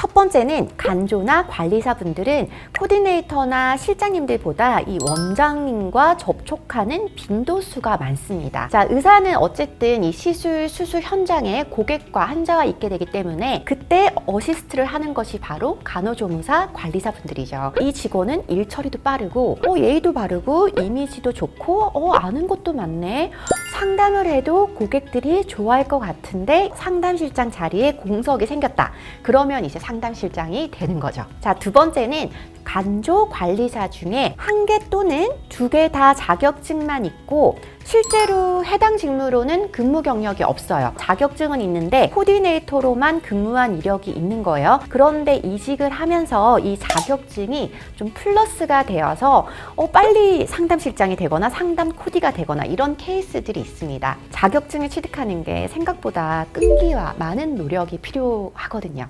첫 번째는 간조나 관리사분들은 코디네이터나 실장님들보다 이 원장님과 접촉하는 빈도수가 많습니다. 자, 의사는 어쨌든 이 시술, 수술 현장에 고객과 환자와 있게 되기 때문에 그때 어시스트를 하는 것이 바로 간호조무사 관리사분들이죠. 이 직원은 일 처리도 빠르고, 어, 예의도 바르고, 이미지도 좋고, 어, 아는 것도 많네. 상담을 해도 고객들이 좋아할 것 같은데 상담실장 자리에 공석이 생겼다. 그러면 이제 상담실장이 되는 거죠. 자, 두 번째는 간조 관리사 중에 한 개 또는 두 개 다 자격증만 있고 실제로 해당 직무로는 근무 경력이 없어요. 자격증은 있는데 코디네이터로만 근무한 이력이 있는 거예요. 그런데 이직을 하면서 이 자격증이 좀 플러스가 되어서 어, 빨리 상담 실장이 되거나 상담 코디가 되거나 이런 케이스들이 있습니다. 자격증을 취득하는 게 생각보다 끈기와 많은 노력이 필요하거든요.